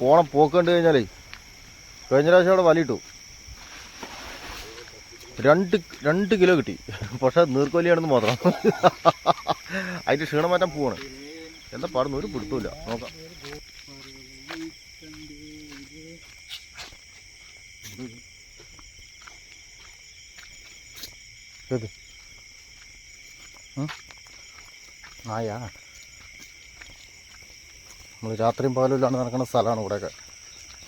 പോണ പോക്ക് കഴിഞ്ഞാലേ കഴിഞ്ഞ പ്രാവശ്യം അവിടെ വലിയിട്ടു. രണ്ട് രണ്ട് കിലോ കിട്ടി. പക്ഷെ നീർക്കോലിയാണെന്ന് മാത്രം. അതിന്റെ ക്ഷീണം മാറ്റാൻ പോവാണ്. എന്താ പാടുന്നു? ഒരു പിടുത്തമില്ല നോക്കാം. ഉം? നമ്മൾ രാത്രിയും പകലുമില്ലാണ്ട് നടക്കുന്ന സ്ഥലമാണ് ഇവിടെയൊക്കെ.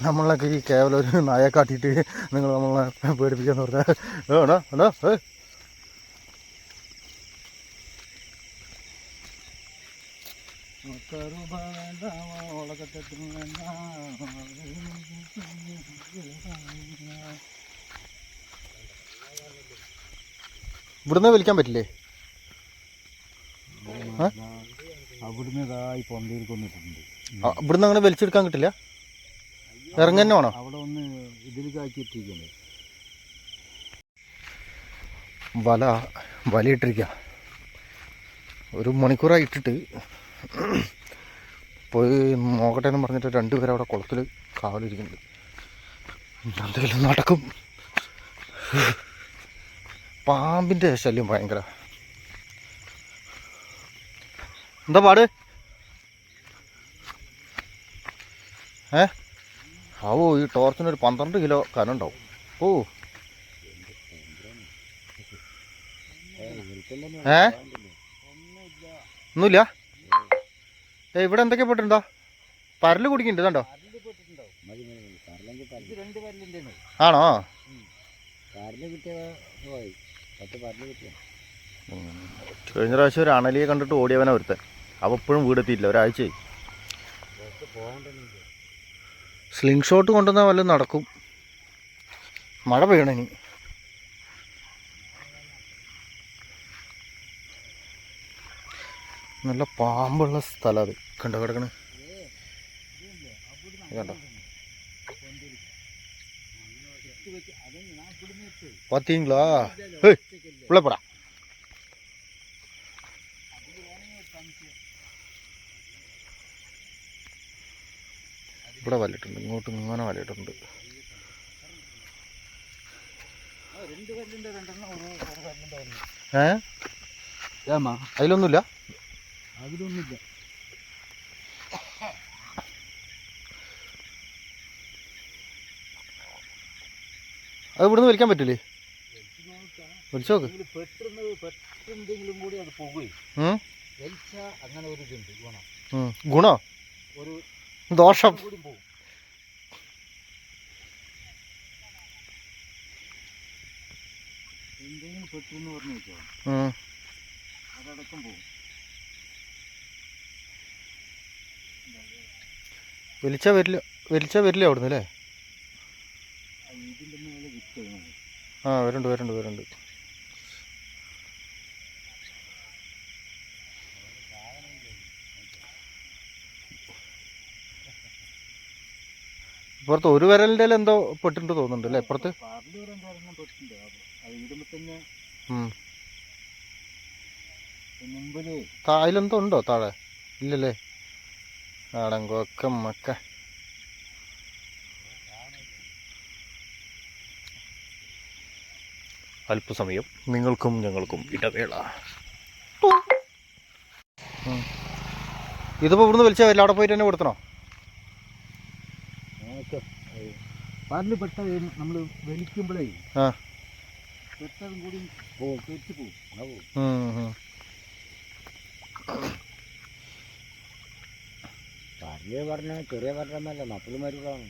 നമ്മളൊക്കെ ഈ കേവലം ഒരു നായ കാട്ടിയിട്ട് നിങ്ങൾ നമ്മളെ പേടിപ്പിക്കാന്ന് പറഞ്ഞാൽ ഏണോ ഹലോ ഏ. ഇവിടുന്ന് വിളിക്കാൻ പറ്റില്ലേ? അവിടുന്ന് ഇതായി പൊന്തയിൽ കൊന്നിട്ടുണ്ട്. ഇവിടുന്ന് അങ്ങനെ വലിച്ചെടുക്കാൻ കിട്ടില്ല. ഇറങ്ങന്നെ വേണോ അവിടെ ഒന്ന് ഇതിൽ കാക്കിയിട്ടിരിക്കുന്നത് വല വലയിട്ടിരിക്കുക ഒരു മണിക്കൂറായി ഇട്ടിട്ട് പോയി നോക്കട്ടെ എന്ന് പറഞ്ഞിട്ട് രണ്ടുപേരും അവിടെ കുളത്തിൽ കാവലിരിക്കുന്നുണ്ട്. എന്തെങ്കിലും നടക്കും. പാമ്പിന്റെ ശല്യം ഭയങ്കര. എന്താ പാട്? ഏ? ആവോ ഈ ടോർച്ചിന് ഒരു പന്ത്രണ്ട് കിലോ കനുണ്ടാവും. ഓ. ഏ? ഒന്നുമില്ല? ഏ ഇവിടെ എന്തൊക്കെ പെട്ടിട്ടുണ്ടോ പരൽ കുടിക്കുന്നുണ്ട് ഇതുണ്ടോ? ആണോ? കഴിഞ്ഞ പ്രാവശ്യം ഒരു അണലിയെ കണ്ടിട്ട് ഓടിയവനാ ഒരുത്തൻ. അവ ഇപ്പോഴും വീടെത്തിയില്ല ഒരാഴ്ചയായി. സ്ലിംഗ് ഷോട്ട് കൊണ്ടുവന്നാൽ വല്ലതും നടക്കും മഴ പെയ്യണം ഇനി നല്ല പാമ്പുള്ള സ്ഥലം അത് കണ്ടോ കിടക്കണ കണ്ടോ பார்த்தீங்களா ஏய் உள்ள போடா ഇവിടെ വലയിട്ടുണ്ട് ഇങ്ങോട്ട് ഇങ്ങനെ വലയിട്ടുണ്ട് ഏ? അതിലൊന്നുമില്ല? അതിലൊന്നുമില്ല. അത് ഇവിടുന്ന് വലിക്കാൻ പറ്റില്ലേ? വലിച്ചു നോക്ക്. ഇതിൽ പെട്ടെന്തെങ്കിലും കൂടി അത് പോകുകയും അങ്ങനെ ഒരു ഇതുണ്ട് ഗുണം. ഗുണോ? ഒരു ദോഷം. വലിച്ച വരില്ല വലിച്ച വരില്ല അവിടുന്ന് അല്ലേ? ആ വരുന്നുണ്ട് വരുന്നുണ്ട് വരുന്നുണ്ട് ഇപ്പുറത്ത് ഒരു വിരലിന്റെ എന്തോ പെട്ടിട്ടുണ്ട് തോന്നുന്നുണ്ട് അല്ലേ? ഇപ്പുറത്ത്? അതിലെന്തോ ഉണ്ടോ താഴെ? ഇല്ലല്ലേ? ആടങ്കൊക്കെ മക്ക അല്പസമയം നിങ്ങൾക്കും ഞങ്ങൾക്കും ഇടവേള. ഇതിപ്പോൾ ഇതിപ്പോ ഇവിടുന്ന് വലിച്ചാൽ അവിടെ പോയിട്ട് തന്നെ കൊടുത്തണോ? പാറിൽ പെട്ട നമ്മൾ വലിക്കുമ്പോഴേ. പെട്ടതും കൂടി പോകും തെറ്റ് പോകും. വലിയ പറഞ്ഞ ചെറിയ പറഞ്ഞല്ല മക്കൾ മരുകളാണ്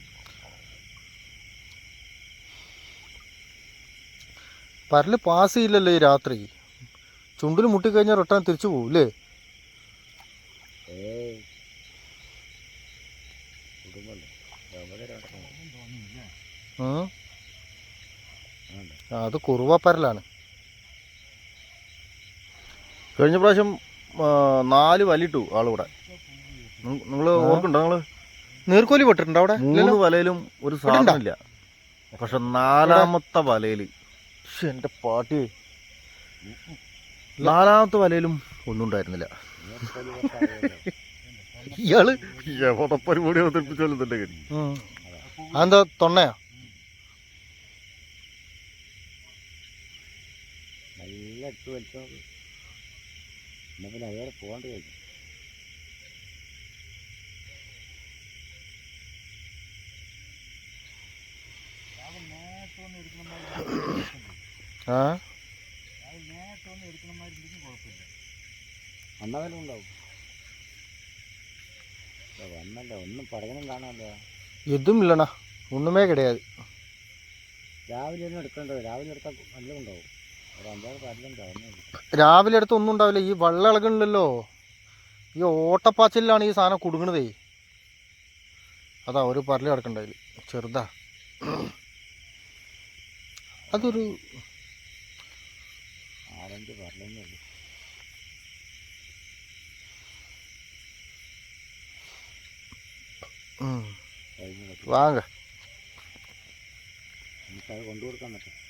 പരൽ പാസ് ചെയ്യില്ലല്ലോ ഈ രാത്രി. ചുണ്ടിൽ മുട്ടിക്കഴിഞ്ഞാൽ റിട്ടേൺ തിരിച്ചു പോകും അല്ലേ ഏയ് കുടുംബമല്ലേ അവിടെ രണ്ടെണ്ണം ഉം. ഉണ്ട്. ആ, അത്. കുറുവപ്പരലാണ്. കഴിഞ്ഞ പ്രാവശ്യം നാല് വലിട്ടു ആളിവിടെ. നിങ്ങൾ ഓർക്കുണ്ടോ നിങ്ങൾ നീർക്കോലി പെട്ടിട്ടുണ്ടോ അവിടെ? മൂന്ന് വലയിലും ഒരു സാധനമില്ല. പക്ഷെ നാലാമത്തെ വലയിൽ എന്റെ എന്റെ പാട്ടി. നാലാമത്തെ വലയിലും ഒന്നും ഉണ്ടായിരുന്നില്ല. ഇയാൾ എവിടെ പരിപാടി അവതരിപ്പിച്ചാലും തന്നെ. അതെന്താ തൊണ്ണയാ? നല്ല ഇട്ട് വലിച്ചോ എന്നാ പിന്നെ അതുവരെ പോകേണ്ടി കഴിഞ്ഞു ആ? ഉണ്ടാവും. വന്നല്ല ഒന്നും പടകനും കാണാമല്ലോ എതും ഇല്ലണ ഒന്നുമേ കിടயாது രാവിലെ ഒന്നും എടുക്കണ്ടോ രാവിലെ എടുത്താൽ നല്ല ഉണ്ടാവും. രാവിലെ അടുത്ത് ഒന്നും ഉണ്ടാവില്ല. ഈ വെള്ളം ഇളകണില്ലല്ലോ ഈ ഓട്ടപ്പാച്ചിലാണ് ഈ സാധനം കുടുങ്ങണതേ. അതാ ഒരു പരൽ കിടക്കണ്ടായി ചെറുതാ. അതൊരു വാങ്ങ. കൊണ്ടുകൊടുക്കാൻ പറ്റും.